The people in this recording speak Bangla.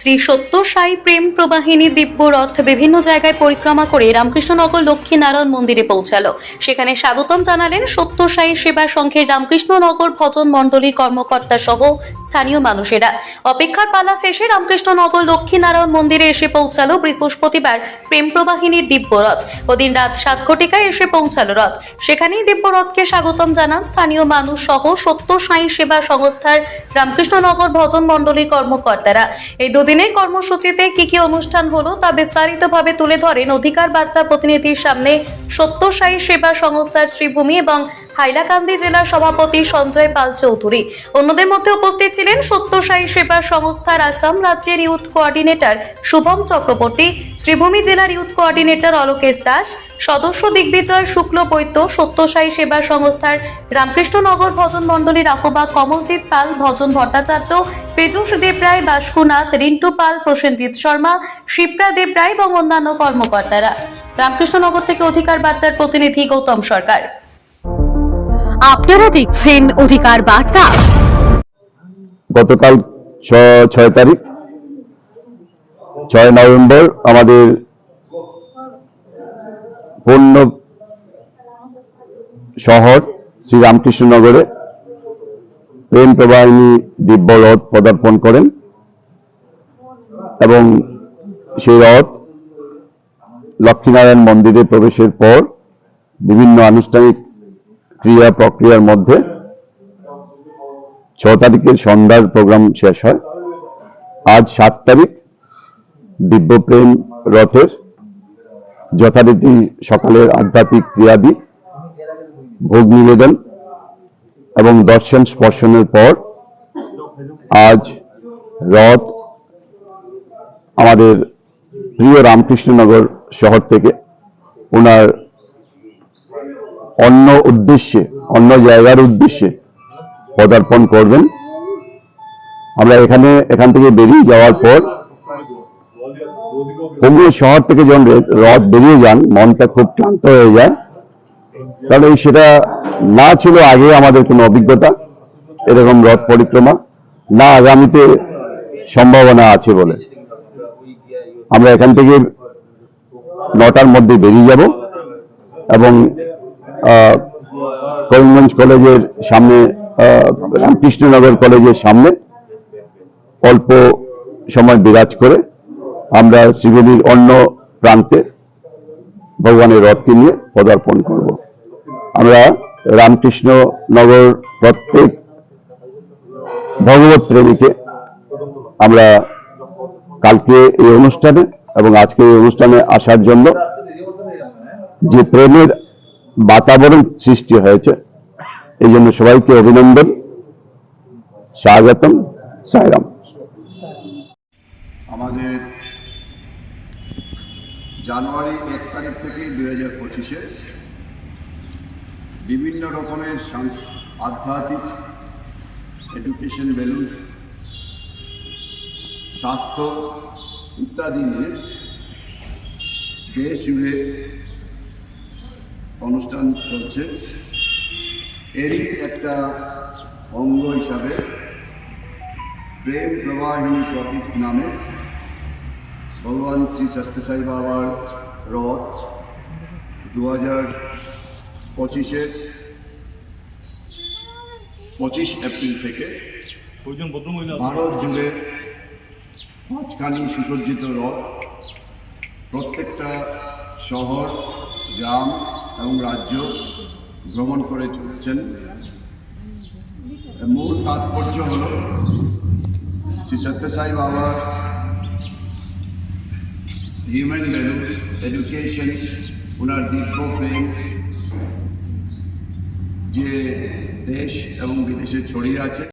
শ্রী সত্য সাই প্রেম প্রবাহিনী দিব্য রথ বিভিন্ন জায়গায় পরিক্রমা করে রামকৃষ্ণনগর লক্ষ্মীনারায়ণ মন্দিরে পৌঁছালো। সেখানে স্বাগতম জানালেন সত্য সাই সেবা সংঘের রামকৃষ্ণনগর ভজন মণ্ডলীর কর্মকর্তা সহ স্থানীয় মানুষেরা। অপেক্ষার পালা শেষে রামকৃষ্ণনগর লক্ষ্মীনারায়ণ মন্দিরে এসে পৌঁছালো বৃহস্পতিবার প্রেম প্রবাহিনীর দিব্য রথ। ওদিন রাত সাত ঘটিকায় এসে পৌঁছালো রথ। সেখানেই দিব্য রথকে স্বাগতম জানান স্থানীয় মানুষ সহ সত্য সাই সেবা সংস্থার রামকৃষ্ণনগর ভজন মণ্ডলীর কর্মকর্তারা। এই দুদিনের কর্মসূচিতে কি কি অনুষ্ঠান হলো তা বিস্তারিতভাবে তুলে ধরেন অধিকার বার্তা প্রতিনিধির সামনে সত্য সাই সেবা সংস্থার শ্রীভূমি এবং হাইলাকান্দি জেলার সভাপতি সঞ্জয় পাল চৌধুরী। অন্যদের মধ্যে উপস্থিত ছিলেন সত্য সাই সেবা সংস্থার আসাম রাজ্যের ইউথ কোঅর্ডিনেটর শুভম চক্রবর্তী, শ্রীভূমি জেলার ইউথ কোঅর্ডিনেটর অলোকেশ দাস, সদস্য দিগ্বিজয় শুক্ল বৈদ্য সত্যসাই সেবা সংস্থার রামকৃষ্ণনগর ভজন মণ্ডলীর আহ্বায়ক কমলজিৎ পাল, ভজন ভট্টাচার্য পেজুষ দেবরায় বাস্কুনাথ রিন্টু পাল প্রসেনজিৎ শর্মা শিপ্রা দেবরায় এবং অন্যান্য কর্মকর্তারা। রামকৃষ্ণনগর থেকে অধিকার বার্তার প্রতিনিধি গৌতম সরকার। আপনারা দেখছেন অধিকার বার্তা। গতকাল ছ- ছয় তারিখ ছয় নভেম্বর আমাদের পূর্ণ শহর শ্রী রামকৃষ্ণনগরে প্রেম প্রবাহিনী দিব্য রথ পদার্পণ করেন এবং সেই রথ লক্ষ্মীনারায়ণ মন্দিরে প্রবেশের পর বিভিন্ন আনুষ্ঠানিক ক্রিয়া প্রক্রিয়ার মধ্যে ছ তারিখের সন্ধ্যার প্রোগ্রাম শেষ হয়। আজ সাত তারিখ দিব্যপ্রেম রথের যথারীতি সকালের আধ্যাত্মিক ক্রিয়াদি ভোগ নিবেদন এবং দর্শন স্পর্শনের পর আজ রথ আমাদের প্রিয় রামকৃষ্ণনগর শহর থেকে ওনার অন্য উদ্দেশ্যে, অন্য জায়গার উদ্দেশ্যে পদার্পণ করবেন। আমরা এখানে, এখান থেকে বেরিয়ে যাওয়ার পর হুগলি শহর থেকে যখন রথ বেরিয়ে যান, মনটা খুব ক্লান্ত হয়ে যায়। তাহলে সেটা না ছিল আগে আমাদের কোনো অভিজ্ঞতা, এরকম রথ পরিক্রমা, না আগামীতে সম্ভাবনা আছে বলে। আমরা এখান থেকে নটার মধ্যে বেরিয়ে যাব এবং করিমগঞ্জ কলেজের সামনে রামকৃষ্ণনগর কলেজের সামনে অল্প সময় বিরাজ করে আমরা শ্রীগুলির অন্য প্রান্তে ভগবানের রথকে নিয়ে পদার্পণ করব। আমরা রামকৃষ্ণনগর প্রত্যেক ভগবত প্রেমীকে আমরা কালকে এই অনুষ্ঠানে এবং আজকে এই অনুষ্ঠানে আসার জন্য যে প্রেমের বাতাবরণ সৃষ্টি হয়েছে, এই জন্য সবাইকে অভিনন্দন, স্বাগতম, সাইরাম। আমাদের জানুয়ারি এক তারিখ থেকে দুই হাজার পঁচিশে বিভিন্ন রকমের আধ্যাত্মিক এডুকেশন বেলুন স্বাস্থ্য ইত্যাদি নিয়ে দেশ জুড়ে অনুষ্ঠান চলছে। এরই একটা অঙ্গ হিসাবে প্রেম প্রবাহিনী প্রতীক নামে ভগবান শ্রী সত্যসাই বাবার রথ দু হাজার পঁচিশের পঁচিশ এপ্রিল থেকে ভারত জুড়ে পাঁচখানি সুসজ্জিত রথ। প্রত্যেকটা শহর গ্রাম এবং রাজ্য ভ্রমণ করে চলছেন। মূল তাৎপর্য হল Shri Satyasai Baba human values education ওনার দিব্য প্রেম যে দেশ এবং বিদেশে ছড়িয়ে আছে।